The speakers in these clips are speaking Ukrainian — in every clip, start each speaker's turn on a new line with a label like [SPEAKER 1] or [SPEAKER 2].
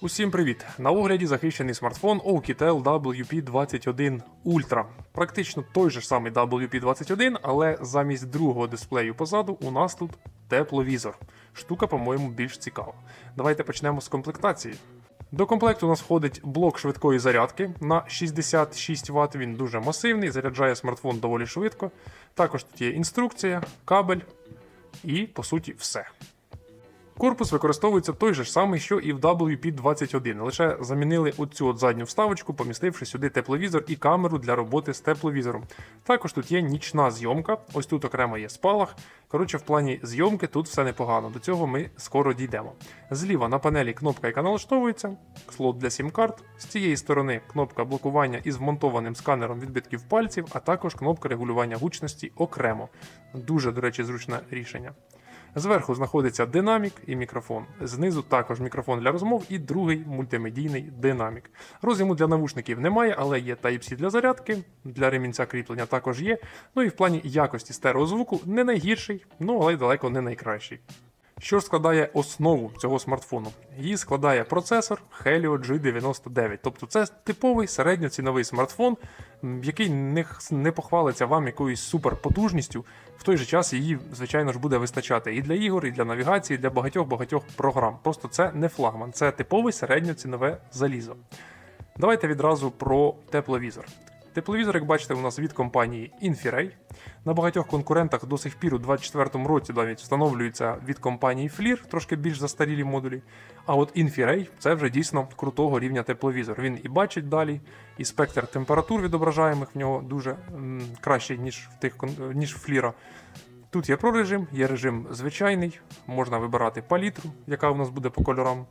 [SPEAKER 1] Усім привіт! На огляді захищений смартфон Oukitel WP21 Ultra. Практично той же самий WP21, але замість другого дисплею позаду у нас тут тепловізор. Штука, по-моєму, більш цікава. Давайте почнемо з комплектації. До комплекту у нас входить блок швидкої зарядки на 66 Вт. Він дуже масивний, заряджає смартфон доволі швидко. Також тут є інструкція, кабель і, по суті, все. Корпус використовується той же ж самий, що і в WP21, лише замінили оцю от задню вставочку, помістивши сюди тепловізор і камеру для роботи з тепловізором. Також тут є нічна зйомка, ось тут окремо є спалах. Коротше, в плані зйомки тут все непогано. До цього ми скоро дійдемо. Зліва на панелі кнопка, яка налаштовується, слот для сім-карт. З цієї сторони кнопка блокування із вмонтованим сканером відбитків пальців, а також кнопка регулювання гучності окремо. Дуже, до речі, зручне рішення. Зверху знаходиться динамік і мікрофон. Знизу також мікрофон для розмов і другий мультимедійний динамік. Роз'єму для навушників немає, але є Type-C для зарядки, для ремінця кріплення також є. Ну і в плані якості стереозвуку не найгірший, ну але й далеко не найкращий. Що ж складає основу цього смартфону? Її складає процесор Helio G99. Тобто це типовий середньоціновий смартфон, який не, похвалиться вам якоюсь суперпотужністю. В той же час її, звичайно ж, буде вистачати і для ігор, і для навігації, і для багатьох-багатьох програм. Просто це не флагман, це типове середньоцінове залізо. Давайте відразу про тепловізор. Тепловізор, як бачите, у нас від компанії Infiray. На багатьох конкурентах до сих пір у 2024 році навіть встановлюється від компанії FLIR, трошки більш застарілі модулі. А от Infiray це вже дійсно крутого рівня тепловізор. Він і бачить далі, і спектр температур відображаємих в нього дуже м, кращий, ніж в тих ніж в FLIR. Тут є прорежим, є режим звичайний, можна вибирати палітру, яка у нас буде по кольорам.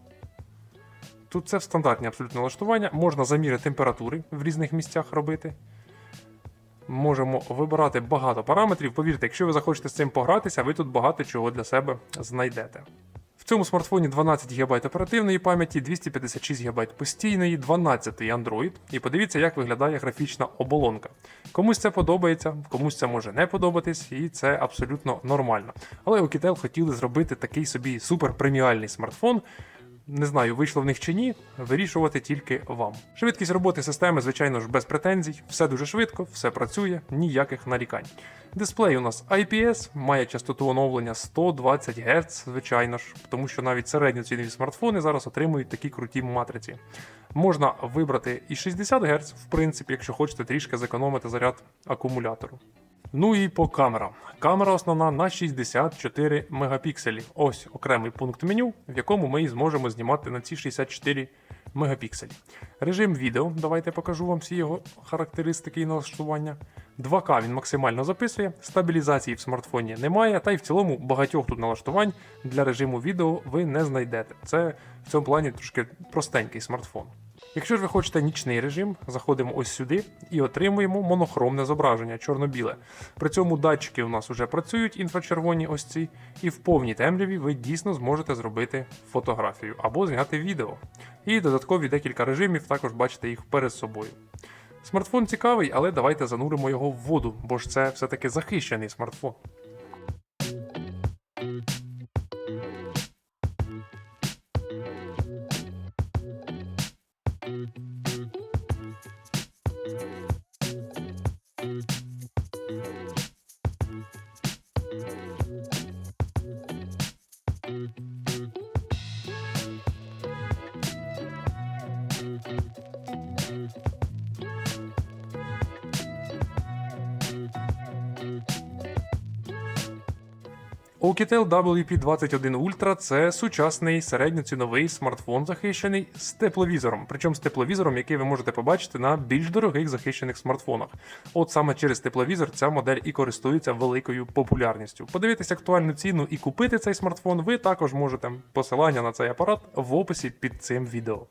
[SPEAKER 1] Тут це в стандартні абсолютно налаштування. Можна заміри температури в різних місцях робити. Можемо вибирати багато параметрів. Повірте, якщо ви захочете з цим погратися, ви тут багато чого для себе знайдете. В цьому смартфоні 12 ГБ оперативної пам'яті, 256 ГБ постійної, 12 Android. І подивіться, як виглядає графічна оболонка. Комусь це подобається, комусь це може не подобатись, і це абсолютно нормально. Але у Kitel хотіли зробити такий собі суперпреміальний смартфон. Не знаю, вийшло в них чи ні, вирішувати тільки вам. Швидкість роботи системи, звичайно ж, без претензій, все дуже швидко, все працює, ніяких нарікань. Дисплей у нас IPS, має частоту оновлення 120 Гц, звичайно ж, тому що навіть середньоцінові смартфони зараз отримують такі круті матриці. Можна вибрати і 60 Гц, в принципі, якщо хочете трішки зекономити заряд акумулятору. Ну і по камерам. Камера основна на 64 мегапікселі. Ось окремий пункт меню, в якому ми зможемо знімати на ці 64 мегапікселі. Режим відео, давайте покажу вам всі його характеристики і налаштування. 2К він максимально записує, стабілізації в смартфоні немає, та й в цілому багатьох тут налаштувань для режиму відео ви не знайдете. Це в цьому плані трошки простенький смартфон. Якщо ж ви хочете нічний режим, заходимо ось сюди і отримуємо монохромне зображення чорно-біле. При цьому датчики у нас вже працюють інфрачервоні ось ці, і в повній темряві ви дійсно зможете зробити фотографію або зняти відео. І додаткові декілька режимів, також бачите їх перед собою. Смартфон цікавий, але давайте зануримо його в воду, бо ж це все-таки захищений смартфон. Oukitel WP21 Ultra це сучасний середньоціновий смартфон захищений з тепловізором, причому з тепловізором, який ви можете побачити на більш дорогих захищених смартфонах. От саме через тепловізор ця модель і користується великою популярністю. Подивитися актуальну ціну і купити цей смартфон ви також можете. Посилання на цей апарат в описі під цим відео.